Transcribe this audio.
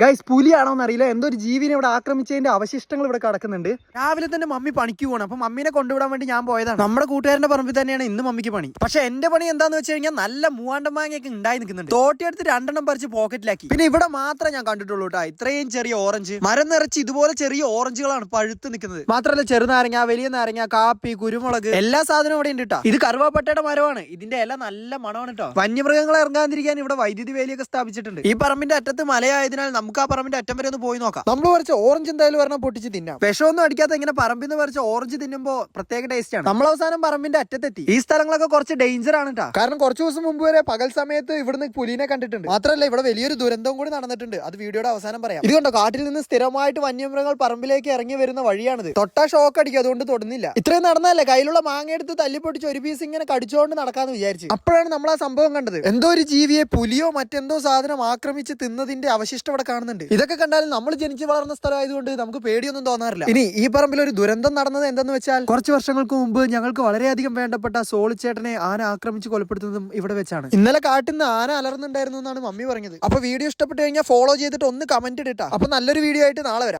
Guys പുലിയാണോ അറിയില്ല എന്തോ ഒരു ജീവിനെ ഇവിടെ ആക്രമിച്ചതിന്റെ അവശിഷ്ടങ്ങൾ ഇവിടെ കിടക്കുന്നുണ്ട്. രാവിലെ തന്നെ മമ്മി പണിക്ക് പോകണം അപ്പൊ മമ്മീനെ കൊണ്ടുവിടാൻ വേണ്ടി ഞാൻ പോയതാണ്. നമ്മുടെ കൂട്ടുകാരന്റെ പറമ്പിൽ തന്നെയാണ് ഇന്ന് മമ്മിക്ക് പണി. പക്ഷെ എന്റെ പണി എന്താന്ന് വെച്ച് കഴിഞ്ഞാൽ നല്ല മൂവാണ്ടം മാങ്ങയൊക്കെ ഉണ്ടായി നിൽക്കുന്നുണ്ട്. തോട്ടിയെടുത്ത് രണ്ടെണ്ണം പറിച്ച് പോക്കറ്റിലാക്കി പിന്നെ ഇവിടെ മാത്രമേ ഞാൻ കണ്ടിട്ടുള്ളൂ കേട്ടോ. ഇത്രയും ചെറിയ ഓറഞ്ച് മരം നിറച്ച് ഇതുപോലെ ചെറിയ ഓറഞ്ചുകളാണ് പഴുത്ത് നിൽക്കുന്നത്. മാത്രമല്ല ചെറുനാരങ്ങ വലിയ നാരങ്ങ കാപ്പി കുരുമുളക്. എല്ലാ സാധനവും ഇവിടെ ഉണ്ട് കേട്ടോ. ഇത് കറുവാപ്പട്ടയുടെ മരമാണ്. ഇതിന്റെ ഇല നല്ല മണമാണ് കേട്ടോ. വന്യമൃഗങ്ങളെ ഇറങ്ങാതിരിക്കാൻ ഇവിടെ വൈദ്യുതി വേലിയൊക്കെ സ്ഥാപിച്ചിട്ടുണ്ട്. ഈ പറമ്പിന്റെ അറ്റത്ത് മലയായതിനാൽ നമുക്ക് ആ പറമ്പിന്റെ അറ്റം വരെ ഒന്ന് പോയി നോക്കാം. നമ്മൾ പറിച്ച ഓറഞ്ച് എന്തായാലും പറഞ്ഞാൽ പൊട്ടിച്ച് തിന്നാം. വിഷമൊന്നും അടിക്കാത്ത ഇങ്ങനെ പറമ്പിൽ നിന്ന് പറിച്ച ഓറഞ്ച് തിന്നുമ്പോ പ്രത്യേക ടേസ്റ്റ് ആണ്. നമ്മൾ അവസാനം പറമ്പിന്റെ അറ്റത്തെത്തി. ഈ സ്ഥലങ്ങളൊക്കെ കുറച്ച് ഡേഞ്ചർ ആണ് കേട്ടോ കാരണം കുറച്ച് ദിവസം മുമ്പ് വരെ പകൽ സമയത്ത് ഇവിടുന്ന് പുലിനെ കണ്ടിട്ടുണ്ട്. മാത്രമല്ല ഇവിടെ വലിയൊരു ദുരന്തവും കൂടി നടന്നിട്ടുണ്ട്. അത് വീഡിയോയുടെ അവസാനം പറയാം. ഇത് കണ്ടോ? കാട്ടിൽ നിന്ന് സ്ഥിരമായിട്ട് വന്യമൃഗങ്ങൾ പറമ്പിലേക്ക് ഇറങ്ങി വരുന്ന വഴിയാണിത്. തൊട്ടാ ഷോക്ക് അടിക്കും. അതുകൊണ്ട് തൊടുന്നില്ല. ഇത്രയും നടന്നല്ലേ കയ്യിലുള്ള മാങ്ങ എടുത്ത് തല്ലിപ്പൊട്ടിച്ച് ഒരു പീസ് ഇങ്ങനെ കടിച്ചുകൊണ്ട് നടക്കാന്ന് വിചാരിച്ചു. അപ്പോഴാണ് നമ്മൾ ആ സംഭവം കണ്ടത്. എന്തോ ഒരു ജീവിയെ പുലിയോ മറ്റെന്തോ സാധനം ആക്രമിച്ച് തിന്നതിന്റെ അവശിഷ്ടം ഇവിടെ കാണുന്നുണ്ട്. ഇതൊക്കെ കണ്ടാൽ നമ്മൾ ജനിച്ചു വളർന്ന സ്ഥലമായതുകൊണ്ട് നമുക്ക് പേടിയൊന്നും തോന്നാറില്ല. ഇനി ഈ പറമ്പിൽ ഒരു ദുരന്തം നടന്നത് എന്തെന്ന് വെച്ചാൽ കുറച്ച് വർഷങ്ങൾക്ക് മുമ്പ് ഞങ്ങൾക്ക് വളരെയധികം വേണ്ടപ്പെട്ട സോളിച്ചേട്ടനെ ആന ആക്രമിച്ച് കൊലപ്പെടുത്തുന്നതും ഇവിടെ വെച്ചാണ്. ഇന്നലെ കാട്ടിൽ നിന്ന് ആന അലർന്നുണ്ടായിരുന്നു എന്നാണ് മമ്മി പറഞ്ഞത്. അപ്പൊ വീഡിയോ ഇഷ്ടപ്പെട്ടു കഴിഞ്ഞാൽ ഫോളോ ചെയ്തിട്ട് ഒന്ന് കമന്റ് ഇട്ടാ അപ്പൊ നല്ലൊരു വീഡിയോ ആയിട്ട് നാളെ വരാം.